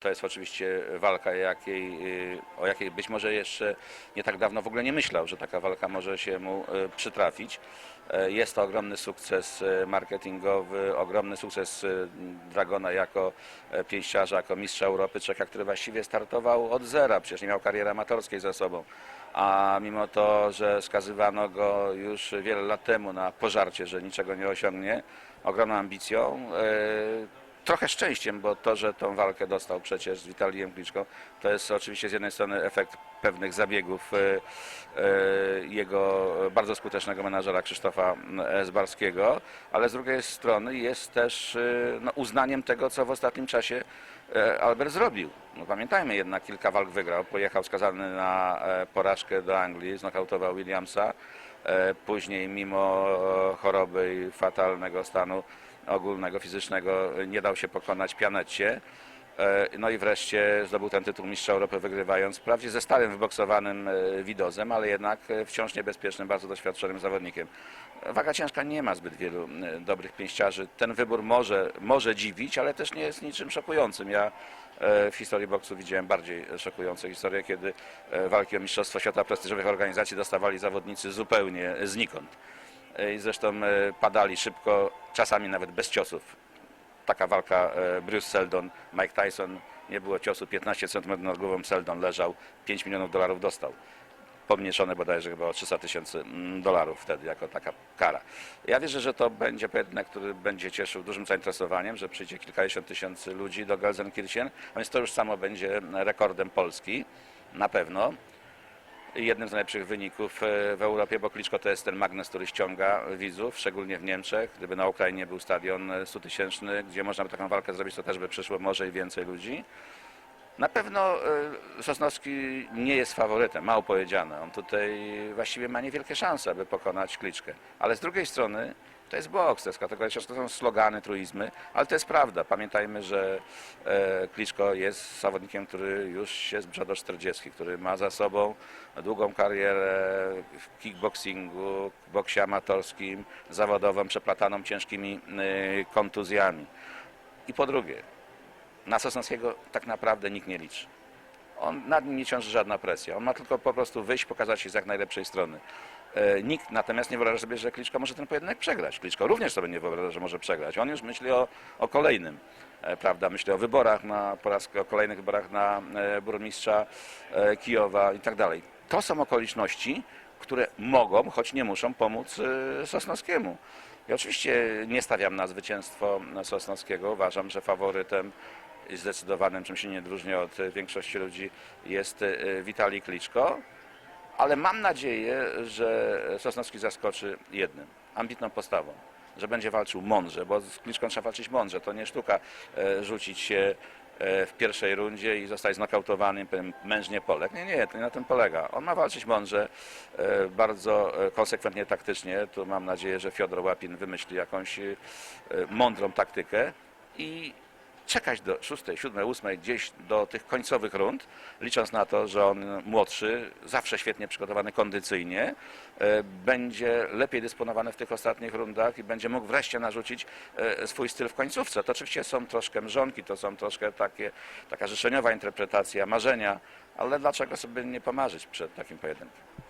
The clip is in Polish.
To jest oczywiście walka, jakiej, y, o jakiej być może jeszcze nie tak dawno w ogóle nie myślał, że taka walka może się mu y, przytrafić. E, Jest to ogromny sukces y, marketingowy, ogromny sukces y, Dragona jako e, pięściarza, jako mistrza Europy, człowieka, który właściwie startował od zera, przecież nie miał kariery amatorskiej za sobą. A mimo to, że skazywano go już wiele lat temu na pożarcie, że niczego nie osiągnie, ogromną ambicją, e, trochę szczęściem, bo to, że tą walkę dostał przecież z Witalijem Kliczko, to jest oczywiście z jednej strony efekt pewnych zabiegów e, e, jego bardzo skutecznego menadżera Krzysztofa Zbarskiego, ale z drugiej strony jest też e, no, uznaniem tego, co w ostatnim czasie Albert zrobił. No, pamiętajmy jednak, kilka walk wygrał, pojechał skazany na porażkę do Anglii, znokautował Williamsa, Później, mimo choroby i fatalnego stanu ogólnego, fizycznego, nie dał się pokonać Pianecie. E, No i wreszcie zdobył ten tytuł mistrza Europy, wygrywając wprawdzie ze starym wyboksowanym e, widozem, ale jednak e, wciąż niebezpiecznym, bardzo doświadczonym zawodnikiem. Waga ciężka nie ma zbyt wielu dobrych pięściarzy. Ten wybór może, może dziwić, ale też nie jest niczym szokującym. Ja w historii boksu widziałem bardziej szokujące historie, kiedy walki o Mistrzostwo Świata prestiżowych organizacji dostawali zawodnicy zupełnie znikąd. E, I zresztą e, padali szybko, czasami nawet bez ciosów. Taka walka e, Bruce Seldon, Mike Tyson, nie było ciosu, 15 cm nad głową Seldon leżał, 5 milionów dolarów dostał. Pomniejszone bodajże chyba o 300 tysięcy mm, dolarów wtedy jako taka kara. Ja wierzę, że to będzie pojedynek, który będzie cieszył dużym zainteresowaniem, że przyjdzie kilkadziesiąt tysięcy ludzi do Gelsenkirchen, a więc to już samo będzie rekordem Polski, na pewno jednym z najlepszych wyników e, w Europie, bo Kliczko to jest ten magnes, który ściąga widzów, szczególnie w Niemczech. Gdyby na Ukrainie był stadion 100-tysięczny, gdzie można by taką walkę zrobić, to też by przyszło może i więcej ludzi. Na pewno e, Sosnowski nie jest faworytem, mało powiedziane. On tutaj właściwie ma niewielkie szanse, aby pokonać Kliczkę. Ale z drugiej strony to jest boks, to jest kategoria ciężka, to są slogany, truizmy, ale to jest prawda. Pamiętajmy, że e, Kliczko jest zawodnikiem, który już się zbliża do 40, który ma za sobą długą karierę w kickboxingu, boksie amatorskim, zawodową, przeplataną ciężkimi e, kontuzjami. I po drugie, na Sosnowskiego tak naprawdę nikt nie liczy. On, nad nim nie ciąży żadna presja. On ma tylko po prostu wyjść, pokazać się z jak najlepszej strony. E, nikt natomiast nie wyobraża sobie, że Kliczko może ten pojedynek przegrać. Kliczko również sobie nie wyobraża, że może przegrać. On już myśli o, o kolejnym, e, prawda? Myśli o wyborach na, po raz o kolejnych wyborach na e, burmistrza Kijowa i tak dalej. To są okoliczności, które mogą, choć nie muszą pomóc Sosnowskiemu. Ja oczywiście nie stawiam na zwycięstwo Sosnowskiego. Uważam, że faworytem zdecydowanym, czym się nie różni od większości ludzi, jest Witalij Kliczko. Ale mam nadzieję, że Sosnowski zaskoczy jednym, ambitną postawą. Że będzie walczył mądrze, bo z Kliczką trzeba walczyć mądrze. To nie sztuka e, rzucić się e, w pierwszej rundzie i zostać znokautowanym, mężnie Polek. Nie, nie, to nie na tym polega. On ma walczyć mądrze, e, bardzo konsekwentnie taktycznie. Tu mam nadzieję, że Fiodor Łapin wymyśli jakąś mądrą taktykę i czekać do 6, 7, 8, gdzieś do tych końcowych rund, licząc na to, że on młodszy, zawsze świetnie przygotowany kondycyjnie, e, będzie lepiej dysponowany w tych ostatnich rundach i będzie mógł wreszcie narzucić e, swój styl w końcówce. To oczywiście są troszkę mrzonki, to są troszkę takie, taka życzeniowa interpretacja, marzenia, ale dlaczego sobie nie pomarzyć przed takim pojedynkiem?